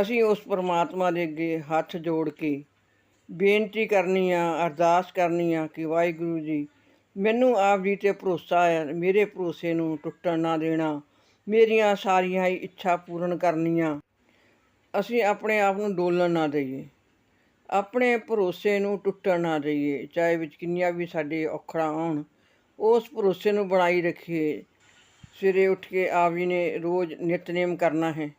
ਅਸੀਂ ਉਸ ਪਰਮਾਤਮਾ ਦੇ ਅੱਗੇ ਹੱਥ ਜੋੜ ਕੇ ਬੇਨਤੀ ਕਰਨੀ ਆ, ਅਰਦਾਸ ਕਰਨੀ ਆ ਕਿ ਵਾਹਿਗੁਰੂ ਜੀ ਮੈਨੂੰ ਆਪ ਜੀ ਤੇ ਭਰੋਸਾ ਹੈ ਮੇਰੇ ਭਰੋਸੇ ਨੂੰ ਟੁੱਟਣ ਨਾ ਦੇਣਾ, ਮੇਰੀਆਂ ਸਾਰੀਆਂ ਹੀ ਇੱਛਾ ਪੂਰਨ ਕਰਨੀਆਂ। ਅਸੀਂ ਆਪਣੇ ਆਪ ਨੂੰ ਡੋਲਣ ਨਾ ਦਈਏ, ਆਪਣੇ ਭਰੋਸੇ ਨੂੰ ਟੁੱਟਣ ਨਾ ਦਈਏ, ਚਾਹੇ ਵਿੱਚ ਕਿੰਨੀਆਂ ਵੀ ਸਾਡੇ ਔਖੜਾਂ ਆਉਣ ਉਸ ਭਰੋਸੇ ਨੂੰ ਬਣਾਈ ਰੱਖੀਏ। ਸਵੇਰੇ ਉੱਠ ਕੇ ਆਪ ਜੀ ਨੇ ਰੋਜ਼ ਨਿਤਨੇਮ ਕਰਨਾ ਹੈ।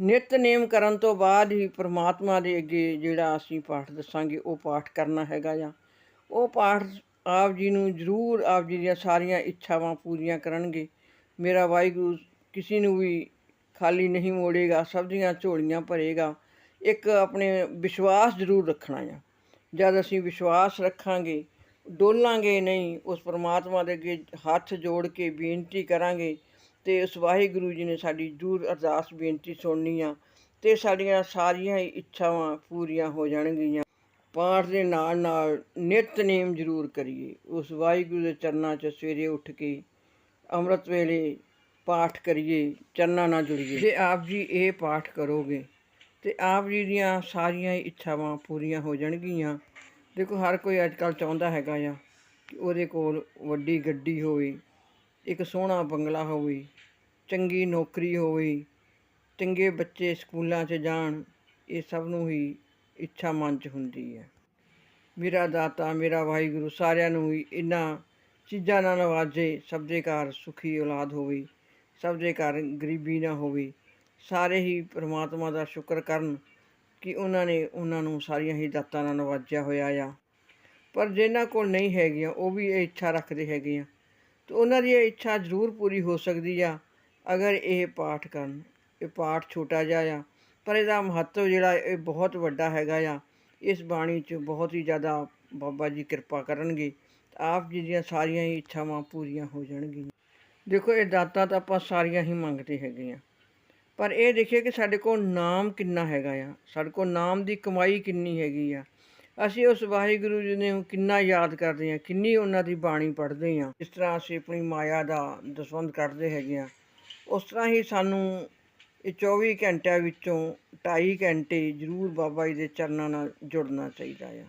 ਨਿਤਨੇਮ ਕਰਨ ਤੋਂ ਬਾਅਦ ਹੀ ਪ੍ਰਮਾਤਮਾ ਦੇ ਅੱਗੇ ਜਿਹੜਾ ਅਸੀਂ ਪਾਠ ਦੱਸਾਂਗੇ, ਉਹ ਪਾਠ ਕਰਨਾ ਹੈਗਾ ਜਾਂ ਉਹ ਪਾਠ ਆਪ ਜੀ ਨੂੰ ਜ਼ਰੂਰ ਆਪ ਜੀ ਦੀਆਂ ਸਾਰੀਆਂ ਇੱਛਾਵਾਂ ਪੂਰੀਆਂ ਕਰਨਗੇ। ਮੇਰਾ ਵਾਹਿਗੁਰੂ ਕਿਸੇ ਨੂੰ ਵੀ ਖਾਲੀ ਨਹੀਂ ਮੋੜੇਗਾ, ਸਭ ਦੀਆਂ ਝੋਲੀਆਂ ਭਰੇਗਾ। ਇੱਕ ਆਪਣੇ ਵਿਸ਼ਵਾਸ ਜ਼ਰੂਰ ਰੱਖਣਾ ਆ। ਜਦ ਅਸੀਂ ਵਿਸ਼ਵਾਸ ਰੱਖਾਂਗੇ, ਡੋਲਾਂਗੇ ਨਹੀਂ, ਉਸ ਪਰਮਾਤਮਾ ਦੇ ਅੱਗੇ ਹੱਥ ਜੋੜ ਕੇ ਬੇਨਤੀ ਕਰਾਂਗੇ ਤੇ ਉਸ ਵਾਹਿਗੁਰੂ ਜੀ ਨੇ ਸਾਡੀ ਜ਼ਰੂਰ ਅਰਦਾਸ ਬੇਨਤੀ ਸੁਣਨੀ ਆ ਤੇ ਸਾਡੀਆਂ ਸਾਰੀਆਂ ਹੀ ਇੱਛਾਵਾਂ ਪੂਰੀਆਂ ਹੋ ਜਾਣਗੀਆਂ। ਪਾਠ ਦੇ ਨਾਲ ਨਾਲ ਨਿਤਨੇਮ ਜ਼ਰੂਰ ਕਰੀਏ। ਉਸ ਵਾਹਿਗੁਰੂ ਦੇ ਚਰਨਾਂ 'ਚ ਸਵੇਰੇ ਉੱਠ ਕੇ ਅੰਮ੍ਰਿਤ ਵੇਲੇ ਪਾਠ ਕਰੀਏ, ਚਰਨਾਂ ਨਾਲ ਜੁੜੀਏ। ਜੇ ਆਪ ਜੀ ਇਹ ਪਾਠ ਕਰੋਗੇ ਤੇ ਆਪ ਜੀ ਦੀਆਂ ਸਾਰੀਆਂ ਹੀ ਇੱਛਾਵਾਂ ਪੂਰੀਆਂ ਹੋ ਜਾਣਗੀਆਂ। ਦੇਖੋ ਹਰ ਕੋਈ ਅੱਜ ਕੱਲ੍ਹ ਚਾਹੁੰਦਾ ਹੈਗਾ ਆ ਕਿ ਉਹਦੇ ਕੋਲ ਵੱਡੀ ਗੱਡੀ ਹੋਵੇ ਇੱਕ ਸੋਹਣਾ ਬੰਗਲਾ ਹੋਵੇ, ਚੰਗੀ ਨੌਕਰੀ ਹੋਵੇ, ਚੰਗੇ ਬੱਚੇ ਸਕੂਲਾਂ 'ਚ ਜਾਣ, ਇਹ ਸਭ ਨੂੰ ਹੀ ਇੱਛਾ ਮਨ 'ਚ ਹੁੰਦੀ ਹੈ। ਮੇਰਾ ਦਾਤਾ, ਮੇਰਾ ਵਾਹਿਗੁਰੂ ਸਾਰਿਆਂ ਨੂੰ ਹੀ ਇਹਨਾਂ ਚੀਜ਼ਾਂ ਨਾਲ ਨਵਾਜੇ, ਸਭ ਦੇ ਘਰ ਸੁਖੀ ਔਲਾਦ ਹੋਵੇ, ਸਭ ਦੇ ਘਰ ਗਰੀਬੀ ਨਾ ਹੋਵੇ, ਸਾਰੇ ਹੀ ਪ੍ਰਮਾਤਮਾ ਦਾ ਸ਼ੁਕਰ ਕਰਨ ਕਿ ਉਹਨਾਂ ਨੇ ਉਹਨਾਂ ਨੂੰ ਸਾਰੀਆਂ ਹੀ ਦਾਤਾਂ ਨਾਲ ਨਵਾਜਿਆ ਹੋਇਆ ਆ। ਪਰ ਜਿਨ੍ਹਾਂ ਕੋਲ ਨਹੀਂ ਹੈਗੀਆਂ, ਉਹ ਵੀ ਇਹ ਇੱਛਾ ਰੱਖਦੇ ਹੈਗੇ ਆ ਤੇ ਉਹਨਾਂ ਦੀ ਇਹ ਇੱਛਾ ਜ਼ਰੂਰ ਪੂਰੀ ਹੋ ਸਕਦੀ ਆ, ਅਗਰ ਇਹ ਪਾਠ ਕਰਨ, ਇਹ ਪਾਠ ਛੋਟਾ ਜਿਹਾ ਆ, ਪਰ ਇਹਦਾ ਮਹੱਤਵ ਜਿਹੜਾ ਇਹ ਬਹੁਤ ਵੱਡਾ ਹੈਗਾ ਆ, ਇਸ ਬਾਣੀ 'ਚ ਬਹੁਤ ਹੀ ਜ਼ਿਆਦਾ ਬਾਬਾ ਜੀ ਕਿਰਪਾ ਕਰਨਗੇ, ਆਪ ਜੀ ਦੀਆਂ ਸਾਰੀਆਂ ਹੀ ਇੱਛਾਵਾਂ ਪੂਰੀਆਂ ਹੋ ਜਾਣਗੀਆਂ। ਦੇਖੋ, ਇਹ ਦਾਤਾਂ ਤਾਂ ਆਪਾਂ ਸਾਰੀਆਂ ਹੀ ਮੰਗਦੇ ਹੈਗੇ ਆ, ਪਰ ਇਹ ਦੇਖੀਏ ਕਿ ਸਾਡੇ ਕੋਲ ਨਾਮ ਕਿੰਨਾ ਹੈਗਾ ਆ, ਸਾਡੇ ਕੋਲ ਨਾਮ ਦੀ ਕਮਾਈ ਕਿੰਨੀ ਹੈਗੀ ਆ ਅਸੀਂ ਉਸ ਵਾਹਿਗੁਰੂ ਜੀ ਨੂੰ ਕਿੰਨਾ ਯਾਦ ਕਰਦੇ ਹਾਂ, ਕਿੰਨੀ ਉਹਨਾਂ ਦੀ ਬਾਣੀ ਪੜ੍ਹਦੇ ਹਾਂ, ਜਿਸ ਤਰ੍ਹਾਂ ਅਸੀਂ ਆਪਣੀ ਮਾਇਆ ਦਾ ਦਸਵੰਧ ਕੱਢਦੇ ਹੈਗੇ ਹਾਂ। ਉਸ ਤਰ੍ਹਾਂ ਹੀ ਸਾਨੂੰ ਇਹ 24 ਘੰਟਿਆਂ ਵਿੱਚੋਂ 2.5 ਘੰਟੇ ਜ਼ਰੂਰ ਬਾਬਾ ਜੀ ਦੇ ਚਰਨਾਂ ਨਾਲ ਜੁੜਨਾ ਚਾਹੀਦਾ ਆ।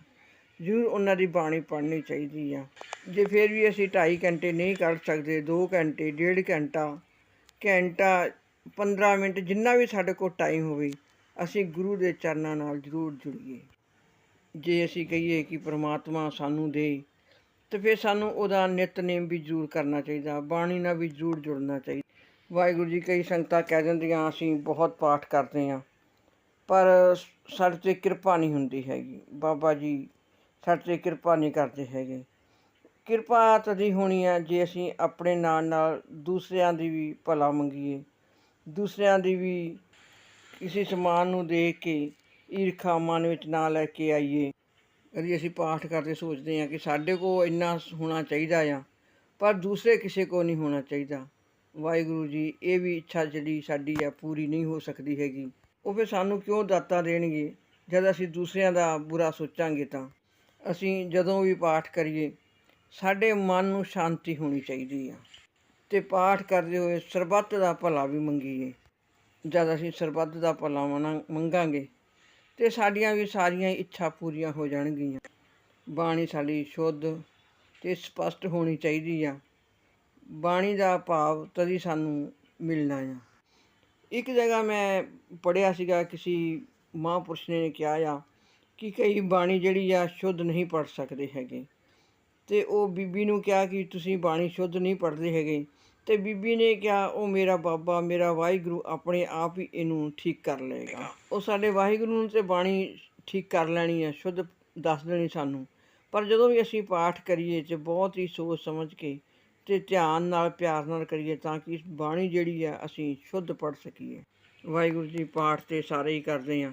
ਜ਼ਰੂਰ ਉਹਨਾਂ ਦੀ ਬਾਣੀ ਪੜ੍ਹਨੀ ਚਾਹੀਦੀ ਆ। ਜੇ ਫਿਰ ਵੀ ਅਸੀਂ 2.5 ਘੰਟੇ ਨਹੀਂ ਕੱਢ ਸਕਦੇ 2 ਘੰਟੇ, ਡੇਢ ਘੰਟਾ ਘੰਟਾ 15 ਮਿੰਟ, ਜਿੰਨਾ ਵੀ ਸਾਡੇ ਕੋਲ ਟਾਈਮ ਹੋਵੇ, ਅਸੀਂ ਗੁਰੂ ਦੇ ਚਰਨਾਂ ਨਾਲ ਜ਼ਰੂਰ ਜੁੜੀਏ। ਜੇ ਅਸੀਂ ਕਹੀਏ ਕਿ ਪ੍ਰਮਾਤਮਾ ਸਾਨੂੰ ਦੇ, ਤੇ ਫਿਰ ਸਾਨੂੰ ਉਹਦਾ ਨਿਤਨੇਮ ਵੀ ਜ਼ਰੂਰ ਕਰਨਾ ਚਾਹੀਦਾ, ਬਾਣੀ ਨਾਲ ਵੀ ਜ਼ਰੂਰ ਜੁੜਨਾ ਚਾਹੀਦਾ। ਵਾਹਿਗੁਰੂ ਜੀ ਕਈ ਸੰਗਤਾਂ ਕਹਿ ਦਿੰਦੀਆਂ, ਅਸੀਂ ਬਹੁਤ ਪਾਠ ਕਰਦੇ ਹਾਂ, ਪਰ ਸਾਡੇ ਤੇ ਕਿਰਪਾ ਨਹੀਂ ਹੁੰਦੀ ਹੈਗੀ। ਬਾਬਾ ਜੀ, ਸਾਡੇ ਤੇ ਕਿਰਪਾ ਨਹੀਂ ਕਰਦੇ ਹੈਗੇ। ਕਿਰਪਾ ਤਦੀ ਹੋਣੀ ਆ ਜੇ ਅਸੀਂ ਆਪਣੇ ਨਾਲ ਨਾਲ ਦੂਸਰਿਆਂ ਦੀ ਵੀ ਭਲਾ ਮੰਗੀਏ, ਦੂਸਰਿਆਂ ਦੀ ਵੀ ਕਿਸੇ ਸਮਾਨ ਨੂੰ ਦੇਖ ਕੇ ਈਰਖਾ ਮਨ ਵਿੱਚ ਨਾ ਲੈ ਕੇ ਆਈਏ। ਕਦੀ ਅਸੀਂ ਪਾਠ ਕਰਦੇ ਸੋਚਦੇ ਹਾਂ ਕਿ ਸਾਡੇ ਕੋਲ ਇੰਨਾ ਹੋਣਾ ਚਾਹੀਦਾ ਆ, ਪਰ ਦੂਸਰੇ ਕਿਸੇ ਕੋ ਨਹੀਂ ਹੋਣਾ ਚਾਹੀਦਾ। ਵਾਹਿਗੁਰੂ ਜੀ, ਇਹ ਵੀ ਇੱਛਾ ਜਿਹੜੀ ਸਾਡੀ ਆ, ਪੂਰੀ ਨਹੀਂ ਹੋ ਸਕਦੀ ਹੈਗੀ। ਉਹ ਫਿਰ ਸਾਨੂੰ ਕਿਉਂ ਦਾਤਾਂ ਦੇਣਗੇ? ਜਦ ਅਸੀਂ ਦੂਸਰਿਆਂ ਦਾ ਬੁਰਾ ਸੋਚਾਂਗੇ ਤਾਂ। ਅਸੀਂ ਜਦੋਂ ਵੀ ਪਾਠ ਕਰੀਏ, ਸਾਡੇ ਮਨ ਨੂੰ ਸ਼ਾਂਤੀ ਹੋਣੀ ਚਾਹੀਦੀ ਆ। ਤੇ ਪਾਠ ਕਰਦੇ ਹੋਏ ਸਰਬੱਤ ਦਾ ਭਲਾ ਵੀ ਮੰਗੀਏ। ਜਦ ਅਸੀਂ ਸਰਬੱਤ ਦਾ ਭਲਾ ਮਨਾ- ਮੰਗਾਂਗੇ ਤੇ ਸਾਡੀਆਂ ਵੀ ਸਾਰੀਆਂ ਇੱਛਾ ਪੂਰੀਆਂ ਹੋ ਜਾਣਗੀਆਂ। ਬਾਣੀ ਸਾਡੀ ਸ਼ੁੱਧ ਤੇ ਸਪਸ਼ਟ ਹੋਣੀ ਚਾਹੀਦੀ ਆ। ਬਾਣੀ ਦਾ ਭਾਵ ਤਦੀ ਸਾਨੂੰ ਮਿਲਣਾ ਆ। ਇੱਕ ਜਗ੍ਹਾ ਮੈਂ ਪੜਿਆ ਸੀਗਾ, ਕਿਸੇ ਮਹਾਂਪੁਰਸ਼ ਨੇ ਕਿਹਾ ਆ ਕਿ ਕਈ ਬਾਣੀ ਜਿਹੜੀ ਆ ਸ਼ੁੱਧ ਨਹੀਂ ਪੜ ਸਕਦੇ ਹੈਗੇ। ਤੇ ਉਹ ਬੀਬੀ ਨੂੰ ਕਿਹਾ ਕਿ ਤੁਸੀਂ ਬਾਣੀ ਸ਼ੁੱਧ ਨਹੀਂ ਪੜ੍ਹਦੇ ਹੈਗੇ। ਤੇ ਬੀਬੀ ਨੇ ਕਿਹਾ, ਉਹ ਮੇਰਾ ਬਾਬਾ, ਮੇਰਾ ਵਾਹਿਗੁਰੂ ਆਪਣੇ ਆਪ ਹੀ ਇਹਨੂੰ ਠੀਕ ਕਰ ਲਏਗਾ। ਉਹ ਸਾਡੇ ਵਾਹਿਗੁਰੂ ਨੂੰ ਤੇ ਬਾਣੀ ਠੀਕ ਕਰ ਲੈਣੀ ਹੈ ਸ਼ੁੱਧ ਦੱਸ ਦੇਣੀ ਸਾਨੂੰ। ਪਰ ਜਦੋਂ ਵੀ ਅਸੀਂ ਪਾਠ ਕਰੀਏ ਤੇ ਬਹੁਤ ਹੀ ਸੋਚ ਸਮਝ ਕੇ ਤੇ ਧਿਆਨ ਨਾਲ, ਪਿਆਰ ਨਾਲ ਕਰੀਏ ਤਾਂ ਕਿ ਇਸ ਬਾਣੀ ਜਿਹੜੀ ਆ ਅਸੀਂ ਸ਼ੁੱਧ ਪੜ੍ਹ ਸਕੀਏ। ਵਾਹਿਗੁਰੂ ਜੀ ਪਾਠ ਤੇ ਸਾਰੇ ਹੀ ਕਰਦੇ ਆ।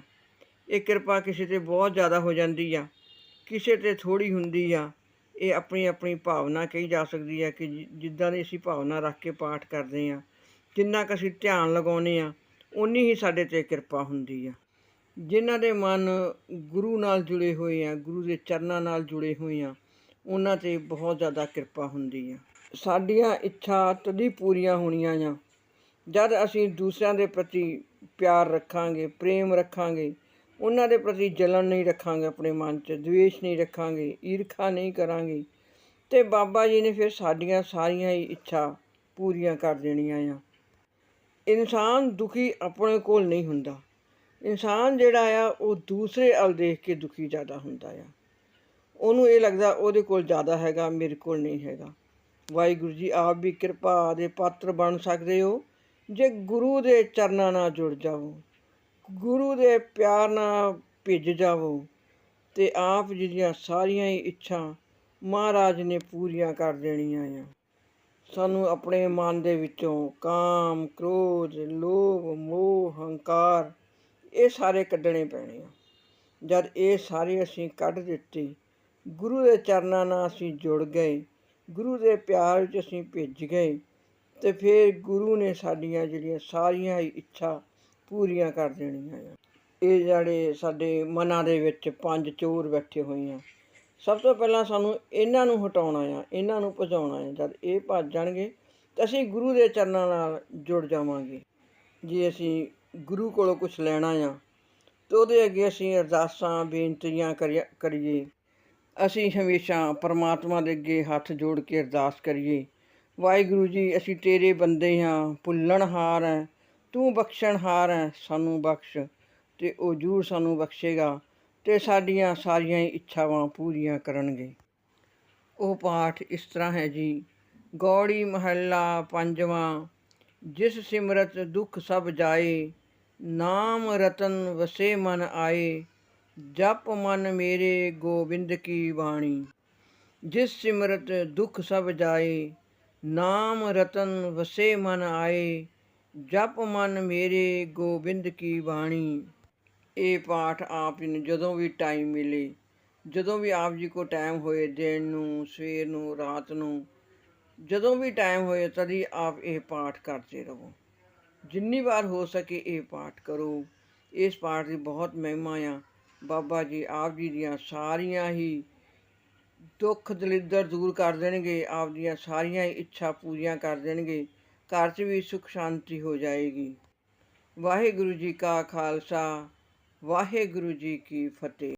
ਇਹ ਕਿਰਪਾ ਕਿਸੇ ਤੇ ਬਹੁਤ ਜ਼ਿਆਦਾ ਹੋ ਜਾਂਦੀ ਆ, ਕਿਸੇ ਤੇ ਥੋੜੀ ਹੁੰਦੀ ਆ ਇਹ ਆਪਣੀ ਆਪਣੀ ਭਾਵਨਾ ਕਹੀ ਜਾ ਸਕਦੀ ਹੈ ਕਿ ਜਿ- ਜਿੱਦਾਂ ਦੀ ਅਸੀਂ ਭਾਵਨਾ ਰੱਖ ਕੇ ਪਾਠ ਕਰਦੇ ਆ ਜਿੰਨਾ ਕੁ ਅਸੀਂ ਧਿਆਨ ਲਗਾਉਂਦੇ ਆ ਉਨੀ ਹੀ ਸਾਡੇ ਤੇ ਕਿਰਪਾ ਹੁੰਦੀ ਆ। ਜਿਨ੍ਹਾਂ ਦੇ ਮਨ ਗੁਰੂ ਨਾਲ ਜੁੜੇ ਹੋਏ ਆ, ਗੁਰੂ ਦੇ ਚਰਨਾਂ ਨਾਲ ਜੁੜੇ ਹੋਏ ਆ, ਉਹਨਾਂ ਤੇ ਬਹੁਤ ਜ਼ਿਆਦਾ ਕਿਰਪਾ ਹੁੰਦੀ ਆ। ਸਾਡੀਆਂ ਇੱਛਾ ਤਦੀ ਪੂਰੀਆਂ ਹੋਣੀਆਂ ਆ। ਜਦ ਅਸੀਂ ਦੂਸਰਿਆਂ ਦੇ ਪ੍ਰਤੀ ਪਿਆਰ ਰੱਖਾਂਗੇ, ਪ੍ਰੇਮ ਰੱਖਾਂਗੇ ਉਹਨਾਂ ਦੇ ਪ੍ਰਤੀ ਜਲਨ ਨਹੀਂ ਰੱਖਾਂਗੇ, ਆਪਣੇ ਮਨ 'ਚ ਦਵੇਸ਼ ਨਹੀਂ ਰੱਖਾਂਗੇ, ਈਰਖਾ ਨਹੀਂ ਕਰਾਂਗੇ। ਤੇ ਬਾਬਾ ਜੀ ਨੇ ਫਿਰ ਸਾਡੀਆਂ ਸਾਰੀਆਂ ਹੀ ਇੱਛਾ ਪੂਰੀਆਂ ਕਰ ਦੇਣੀਆਂ ਆ। ਇਨਸਾਨ ਦੁਖੀ ਆਪਣੇ ਕੋਲ ਨਹੀਂ ਹੁੰਦਾ। ਇਨਸਾਨ ਜਿਹੜਾ ਆ, ਉਹ ਦੂਸਰੇ ਵੱਲ ਦੇਖ ਕੇ ਦੁਖੀ ਜ਼ਿਆਦਾ ਹੁੰਦਾ ਆ। ਉਹਨੂੰ ਇਹ ਲੱਗਦਾ, ਉਹਦੇ ਕੋਲ ਜ਼ਿਆਦਾ ਹੈਗਾ, ਮੇਰੇ ਕੋਲ ਨਹੀਂ ਹੈਗਾ। ਵਾਹਿਗੁਰੂ ਜੀ, ਆਪ ਵੀ ਕਿਰਪਾ ਦੇ ਪਾਤਰ ਬਣ ਸਕਦੇ ਹੋ। ਜੇ ਗੁਰੂ ਦੇ ਚਰਨਾਂ ਨਾਲ ਜੁੜ ਜਾਵੋ ਗੁਰੂ ਦੇ ਪਿਆਰ ਨਾਲ ਭਿੱਜ ਜਾਵੋ ਤੇ ਆਪ ਜੀ ਦੀਆਂ ਸਾਰੀਆਂ ਹੀ ਇੱਛਾ ਮਹਾਰਾਜ ਨੇ ਪੂਰੀਆਂ ਕਰ ਦੇਣੀਆਂ ਆ। ਸਾਨੂੰ ਆਪਣੇ ਮਨ ਦੇ ਵਿੱਚੋਂ ਕਾਮ, ਕ੍ਰੋਧ, ਲੋਭ, ਮੋਹ, ਹੰਕਾਰ ਇਹ ਸਾਰੇ ਕੱਢਣੇ ਪੈਣੇ ਆ। ਜਦ ਇਹ ਸਾਰੇ ਅਸੀਂ ਕੱਢ ਦਿੱਤੇ, ਗੁਰੂ ਦੇ ਚਰਨਾਂ ਨਾਲ ਅਸੀਂ ਜੁੜ ਗਏ, ਗੁਰੂ ਦੇ ਪਿਆਰ ਵਿੱਚ ਅਸੀਂ ਭਿੱਜ ਗਏ ਤੇ ਫਿਰ ਗੁਰੂ ਨੇ ਸਾਡੀਆਂ ਜਿਹੜੀਆਂ ਸਾਰੀਆਂ ਹੀ ਇੱਛਾ ਪੂਰੀਆਂ ਕਰ ਦੇਣੀਆਂ ਆ। ਇਹ ਜਿਹੜੇ ਸਾਡੇ ਮਨਾਂ ਦੇ ਵਿੱਚ ਪੰਜ ਚੋਰ ਬੈਠੇ ਹੋਏ ਆ। ਸਭ ਤੋਂ ਪਹਿਲਾਂ ਸਾਨੂੰ ਇਹਨਾਂ ਨੂੰ ਹਟਾਉਣਾ ਆ, ਇਹਨਾਂ ਨੂੰ ਭਜਾਉਣਾ ਆ। ਜਦ ਇਹ ਭੱਜ ਜਾਣਗੇ, ਤਾਂ ਅਸੀਂ ਗੁਰੂ ਦੇ ਚਰਨਾਂ ਨਾਲ ਜੁੜ ਜਾਵਾਂਗੇ। ਜੇ ਅਸੀਂ ਗੁਰੂ ਕੋਲੋਂ ਕੁਝ ਲੈਣਾ ਆ, ਤਾਂ ਉਹਦੇ ਅੱਗੇ ਅਸੀਂ ਅਰਦਾਸਾਂ, ਬੇਨਤੀਆਂ ਕਰੀਏ। ਅਸੀਂ ਹਮੇਸ਼ਾ ਪਰਮਾਤਮਾ ਦੇ ਅੱਗੇ ਹੱਥ ਜੋੜ ਕੇ ਅਰਦਾਸ ਕਰੀਏ। ਵਾਹਿਗੁਰੂ ਜੀ, ਅਸੀਂ ਤੇਰੇ ਬੰਦੇ ਹਾਂ, ਭੁੱਲਣਹਾਰ ਹੈ। ਤੂੰ ਬਖਸ਼ਣਹਾਰ ਹੈ, ਸਾਨੂੰ ਬਖਸ਼ ਤੇ ਉਹ ਜ਼ਰੂਰ ਸਾਨੂੰ ਬਖਸ਼ੇਗਾ ਤੇ ਸਾਡੀਆਂ ਸਾਰੀਆਂ ਹੀ ਇੱਛਾਵਾਂ ਪੂਰੀਆਂ ਕਰਨਗੇ। ਉਹ ਪਾਠ ਇਸ ਤਰ੍ਹਾਂ ਹੈ ਜੀ, ਗੌੜੀ ਮਹੱਲਾ ਪੰਜਵਾਂ, ਜਿਸ ਸਿਮਰਤ ਦੁੱਖ ਸਭ ਜਾਏ, ਨਾਮ ਰਤਨ ਵਸੇ ਮਨ ਆਏ, ਜਪ ਮਨ ਮੇਰੇ ਗੋਬਿੰਦ ਕੀ ਬਾਣੀ। ਜਿਸ ਸਿਮਰਤ ਦੁੱਖ ਸਭ ਜਾਏ, ਨਾਮ ਰਤਨ ਵਸੇ ਮਨ ਆਏ ਜਪ ਮਨ ਮੇਰੇ ਗੋਬਿੰਦ ਕੀ ਬਾਣੀ। ਇਹ ਪਾਠ ਆਪ ਜੀ ਨੂੰ ਜਦੋਂ ਵੀ ਟਾਈਮ ਮਿਲੇ, ਜਦੋਂ ਵੀ ਆਪ ਜੀ ਕੋ ਟਾਈਮ ਹੋਏ ਦਿਨ ਨੂੰ, ਸਵੇਰ ਨੂੰ, ਰਾਤ ਨੂੰ, ਜਦੋਂ ਵੀ ਟਾਈਮ ਹੋਏ ਤਦੀ ਆਪ ਇਹ ਪਾਠ ਕਰਦੇ ਰਹੋ। ਜਿੰਨੀ ਵਾਰ ਹੋ ਸਕੇ ਇਹ ਪਾਠ ਕਰੋ। ਇਸ ਪਾਠ ਦੀ ਬਹੁਤ ਮਹਿਮਾ ਆ। ਬਾਬਾ ਜੀ ਆਪ ਜੀ ਦੀਆਂ ਸਾਰੀਆਂ ਹੀ ਦੁੱਖ ਦਲਿੱਦਰ ਦੂਰ ਕਰ ਦੇਣਗੇ, ਆਪ ਦੀਆਂ ਸਾਰੀਆਂ ਹੀ ਇੱਛਾ ਪੂਰੀਆਂ ਕਰ ਦੇਣਗੇ। ਘਰ 'ਚ ਵੀ ਸੁਖ ਸ਼ਾਂਤੀ ਹੋ ਜਾਏਗੀ। ਵਾਹਿਗੁਰੂ ਜੀ ਕਾ ਖਾਲਸਾ, ਵਾਹਿਗੁਰੂ ਜੀ ਕੀ ਫਤਿਹ।